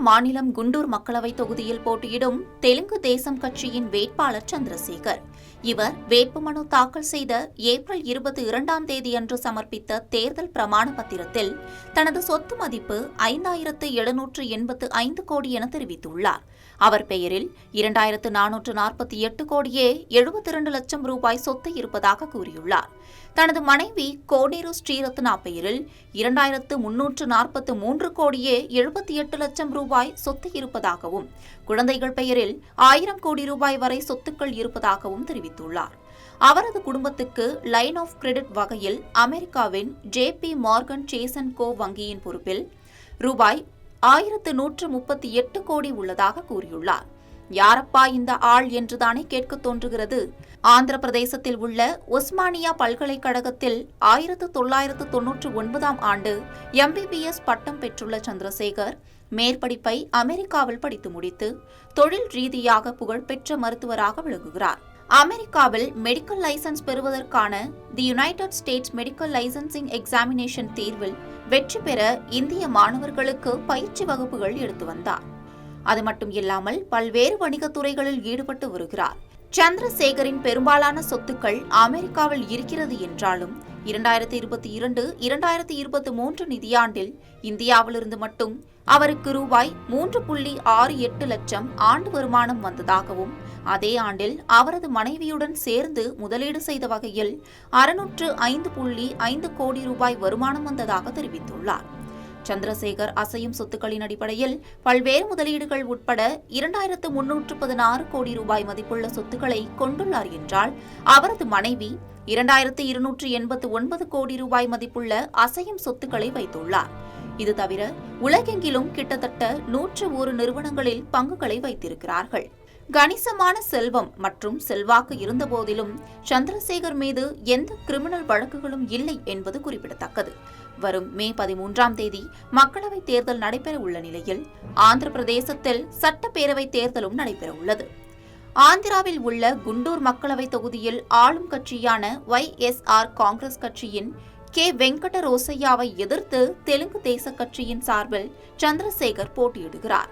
மாநிலம் குண்டூர் மக்களவை தொகுதியில் போட்டியிடும் தெலுங்கு தேசம் கட்சியின் வேட்பாளர் சந்திரசேகர். இவர் வேட்புமனு தாக்கல் செய்த ஏப்ரல் இருபத்தி இரண்டாம் தேதியன்று சமர்ப்பித்த தேர்தல் பிரமாண பத்திரத்தில் தனது சொத்து மதிப்பு ஐந்தாயிரத்து எழுநூற்று எண்பத்து ஐந்து கோடி என தெரிவித்துள்ளார். அவர் பெயரில் இரண்டாயிரத்து நானூற்று நாற்பத்தி எட்டு கோடியே எழுபத்தி இரண்டு லட்சம் ரூபாய் சொத்து இருப்பதாக கூறியுள்ளார். தனது மனைவி கோனேரு ஸ்ரீரத்னா பெயரில் இரண்டாயிரத்து முன்னூற்று நாற்பத்து மூன்று கோடியே எழுபத்தி எட்டு லட்சம் ரூபாய் சொத்து இருப்பதாகவும் குழந்தைகள் பெயரில் ஆயிரம் கோடி ரூபாய் வரை சொத்துக்கள் இருப்பதாகவும் தெரிவித்துள்ளார். அவரது குடும்பத்துக்கு லைன் ஆஃப் கிரெடிட் வகையில் அமெரிக்காவின் J P Morgan Chase and Co வங்கியின் பொறுப்பில் ரூபாய் ஆயிரத்து நூற்று முப்பத்தி எட்டு கோடி உள்ளதாக கூறியுள்ளார். யாரப்பா இந்த ஆள் என்றுதானே கேட்க தோன்றுகிறது. ஆந்திர பிரதேசத்தில் உள்ள ஒஸ்மானியா பல்கலைக்கழகத்தில் ஆயிரத்து தொள்ளாயிரத்து தொன்னூற்று ஒன்பதாம் ஆண்டு எம்பிபிஎஸ் பட்டம் பெற்றுள்ள சந்திரசேகர் மேற்படிப்பை அமெரிக்காவில் படித்து முடித்து தொழில் ரீதியாக புகழ்பெற்ற மருத்துவராக விளங்குகிறார். அமெரிக்காவில் மெடிக்கல் லைசன்ஸ் பெறுவதற்கான the United States medical licensing examination தீர்வில் வெற்றி பெற இந்திய மாணவர்களுக்கு பயிற்சி வகுப்புகள் எடுத்து வந்தார். அது மட்டும் இல்லாமல் பல்வேறு வணிகத் துறைகளில் ஈடுபட்டு வருகிறார். சந்திரசேகரின் பெரும்பாலான சொத்துக்கள் அமெரிக்காவில் இருக்கிறது என்றாலும் இரண்டாயிரத்தி இருபத்தி இரண்டு இரண்டாயிரத்தி இருபத்தி மூன்று நிதியாண்டில் இந்தியாவிலிருந்து மட்டும் அவருக்கு ரூபாய் மூன்று புள்ளி ஆறு எட்டு லட்சம் ஆண்டு வருமானம் வந்ததாகவும் அதே ஆண்டில் அவரது மனைவியுடன் சேர்ந்து முதலீடு செய்த வகையில் அறுநூற்று ஐந்து புள்ளி ஐந்து கோடி ரூபாய் வருமானம் வந்ததாக தெரிவித்துள்ளார். சந்திரசேகர் அசையும் சொத்துக்களின் அடிப்படையில் பல்வேறு முதலீடுகள் உட்பட இரண்டாயிரத்து முன்னூற்று பதினாறு கோடி ரூபாய் மதிப்புள்ள சொத்துக்களை கொண்டுள்ளார் என்றால் அவரது மனைவி இரண்டாயிரத்து இருநூற்று எண்பத்து ஒன்பது கோடி ரூபாய் மதிப்புள்ள அசையும் சொத்துக்களை வைத்துள்ளார். இது தவிர உலகெங்கிலும் கிட்டத்தட்ட நூற்று ஒரு நிறுவனங்களில் பங்குகளை வைத்திருக்கிறார்கள். கணிசமான செல்வம் மற்றும் செல்வாக்கு இருந்தபோதிலும் சந்திரசேகர் மீது எந்த கிரிமினல் வழக்குகளும் இல்லை என்பது குறிப்பிடத்தக்கது. வரும் மே பதிமூன்றாம் தேதி மக்களவைத் தேர்தல் நடைபெற உள்ள நிலையில் ஆந்திர பிரதேசத்தில் சட்டப்பேரவைத் தேர்தலும் நடைபெற உள்ளது. ஆந்திராவில் உள்ள குண்டூர் மக்களவைத் தொகுதியில் ஆளும் கட்சியான ஒய்எஸ்ஆர் காங்கிரஸ் கட்சியின் கே வெங்கட ரோசையாவை எதிர்த்து தெலுங்கு தேச கட்சியின் சார்பில் சந்திரசேகர் போட்டியிடுகிறார்.